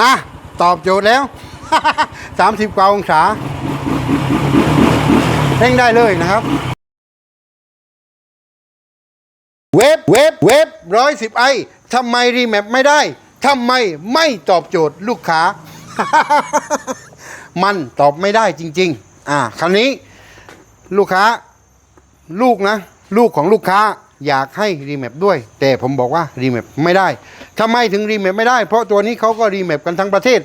อะ ตอบโจทย์แล้ว 30 กว่าองศาเร่งได้เลยนะครับ เว็บเว็บเว็บร้อยสิบไอทำไมรีแมปไม่ได้ทำไมไม่ตอบโจทย์ลูกค้า มันตอบไม่ได้จริง ๆ อ่าคราวนี้ลูกค้าลูกนะ ลูกของลูกค้าอยากให้รีแมปด้วย แต่ผมบอกว่ารีแมปไม่ได้ ทำไมถึงรีแมปไม่ได้ เพราะตัวนี้เขาก็รีแมปกันทั้งประเทศ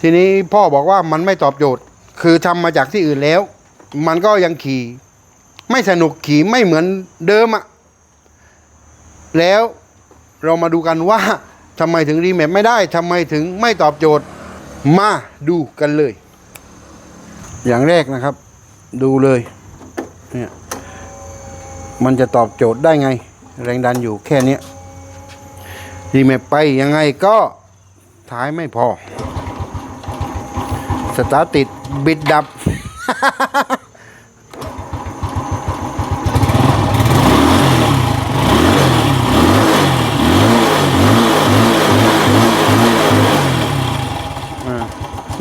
ทีนี้พ่อบอกว่ามันไม่ตอบโจทย์ คือทำมาจากที่อื่นแล้ว มันก็ยังขี่ ไม่สนุกขี่ไม่เหมือนเดิมอะแล้วเรามาดูกันว่าทำไมถึงรีแมปไม่ได้ทำไมถึงไม่ตอบโจทย์มาดูกันเลย อย่างแรกนะครับ ดูเลยเนี่ยมันจะตอบโจทย์ได้ไง แรงดันอยู่แค่เนี้ยรีแมปไปยังไงก็ท้ายไม่พอ สตาร์ติดบิดดับ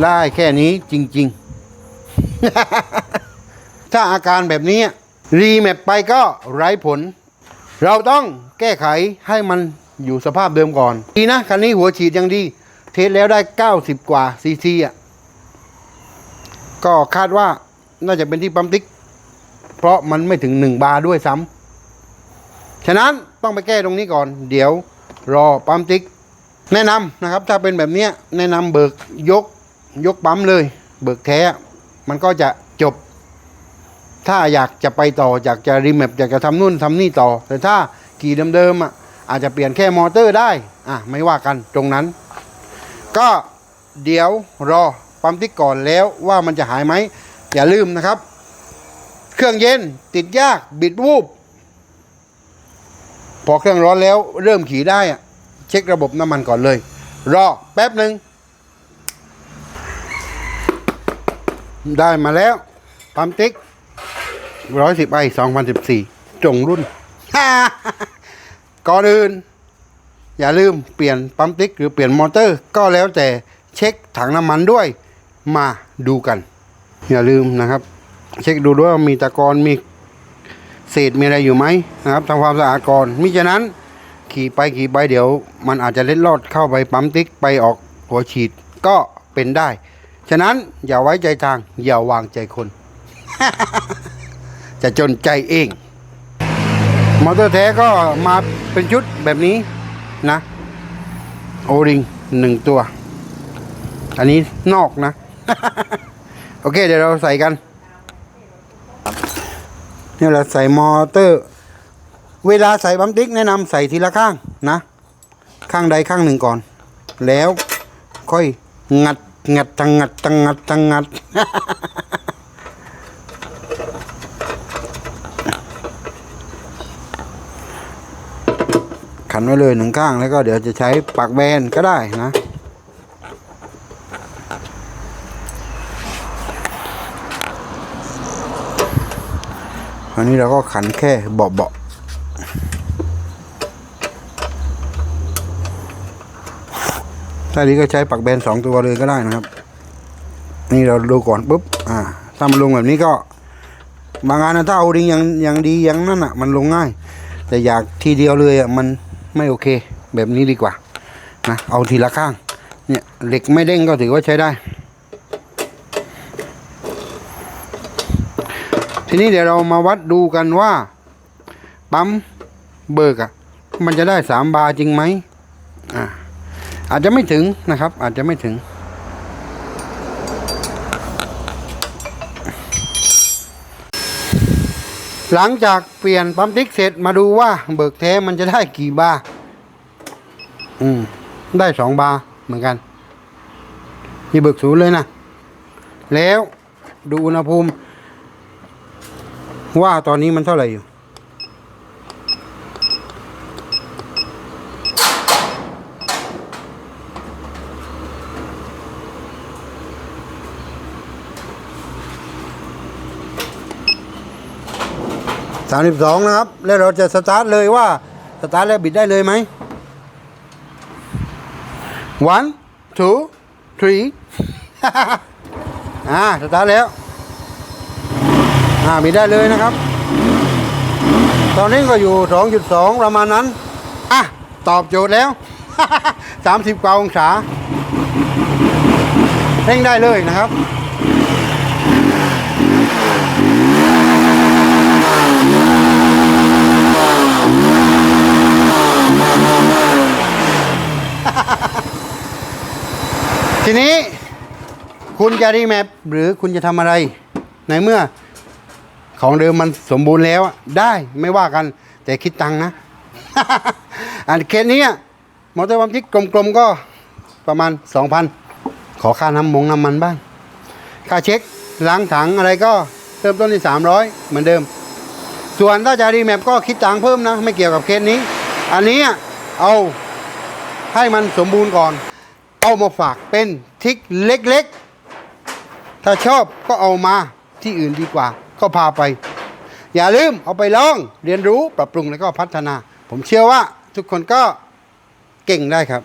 ได้แค่นี้จริง ๆ ถ้าอาการแบบนี้ รีแมปไปก็ไร้ผล เราต้องแก้ไขให้มันอยู่สภาพเดิมก่อน ดีนะ คันนี้หัวฉีดยังดี เทสแล้วได้ 90 กว่าซีซีอะ ก็คาดว่าน่าจะเป็นที่ปั๊มติ๊ก เพราะมันไม่ถึง 1 บาร์ด้วยซ้ำฉะนั้นต้องไปแก้ตรงนี้ก่อน เดี๋ยวรอปั๊มติ๊ก แนะนำนะครับ ถ้าเป็นแบบนี้แนะนำเบิกยกยกปั๊มเลย เบิกแท้ มันก็จะ ถ้าอยากจะไปต่ออยากจะรีแมปอยากจะทำนู่นทำนี่ต่อ แต่ถ้าขี่เดิมๆอะอาจจะเปลี่ยนแค่มอเตอร์ได้อะไม่ว่ากันตรงนั้น ก็เดี๋ยวรอปั๊มติ๊กก่อนแล้วว่ามันจะหายไหมอย่าลืมนะครับ เครื่องเย็นติดยากบิดวูบพอเครื่องร้อนแล้วเริ่มขี่ได้อะเช็คระบบน้ำมันก่อนเลย รอแป๊บหนึ่งได้มาแล้วปั๊มติ๊ก ร้อยสิบไอสองพันสิบสี่จงรุ่น ก่อนอื่น อย่าลืมเปลี่ยนปั๊มติ๊กหรือเปลี่ยนมอเตอร์ ก็แล้วแต่เช็คถังน้ำมันด้วย มาดูกัน อย่าลืมนะครับ เช็คดูด้วยว่ามีตะกอนมีเศษมีอะไรอยู่ไหมนะครับทำความสะอาดก่อนมิฉะนั้น ขี่ไปขี่ไปเดี๋ยว มันอาจจะเล็ดลอดเข้าไปปั๊มติ๊กไปออกหัวฉีดก็เป็นได้ ฉะนั้นอย่าไว้ใจทางอย่าวางใจคน จะจนใจเอง มอเตอร์แท้ก็มาเป็นชุดแบบนี้นะ โอริงหนึ่งตัว อันนี้นอกนะ โอเคเดี๋ยวเราใส่กันนี่เราใส่มอเตอร์ เวลาใส่บัมติ๊กแนะนำใส่ทีละข้างนะ ข้างใดข้างหนึ่งก่อน แล้วค่อยงัดงัดจังงัดจังงัดจังงัด ไว้เลยหนึ่งข้างแล้วก็เดี๋ยวจะใช้ปากแบนก็ได้นะ อันนี้เราก็ขันแค่เบาๆถ้าดีก็ใช้ปักแบนสองตัวเลยก็ได้นะครับ นี่เราดูก่อนปุ๊บอ่าถ้ามันลงแบบนี้ก็ บางงานนะถ้าเอาดิงยังยังดียังนั่นอะ มันลงง่าย แต่อยากทีเดียวเลยอะมัน ไม่โอเค แบบนี้ดีกว่านะเอาทีละข้างเนี่ยเหล็กไม่เด้งก็ถือว่าใช้ได้ ทีนี้เดี๋ยวเรามาวัดดูกันว่าปั๊มเบิกอะมันจะได้สามบาจริงไหมอ่าอาจจะไม่ถึงนะครับ อาจจะไม่ถึง หลังจากเปลี่ยนปั๊มติ๊กเสร็จมาดูว่าเบิกแท้มันจะได้กี่บาร์อืม ได้สองบาร์เหมือนกันนี่เบิกศูนย์เลยนะ แล้วดูอุณหภูมิ ว่าตอนนี้มันเท่าไหร่อยู่ สามสิบสองนะครับ แล้วเราจะสตาร์ทเลยว่า สตาร์ทแล้วบิดได้เลยไหม one two three อ่าสตาร์ทแล้ว อ่ามีได้เลยนะครับ ตอนนี้ก็อยู่ 2.2 ประมาณนั้น อะ ตอบโจทย์แล้ว 30 กว่าองศาเร่งได้เลยนะครับ ทีนี้คุณจะรีแมปหรือคุณจะทำอะไร ในเมื่อของเดิมมันสมบูรณ์แล้วได้ไม่ว่ากัน แต่คิดตังนะ อันเคสนี้มอเตอร์วัมจิกกลมๆก็ประมาณ 2,000 ขอค่าน้ำมงน้ำมันบ้าง ค่าเช็คล้างถังอะไรก็เริ่มต้นที่ 300 เหมือนเดิม ส่วนถ้าจะรีแมปก็คิดตังเพิ่มนะ ไม่เกี่ยวกับเคสนี้ อันนี้เอาให้มันสมบูรณ์ก่อน เอามาฝากเป็นทิกเล็กๆ ถ้าชอบก็เอามาที่อื่นดีกว่า ก็พาไป อย่าลืมเอาไปลองเรียนรู้ปรับปรุงแล้วก็พัฒนา ผมเชื่อว่าทุกคนก็เก่งได้ครับ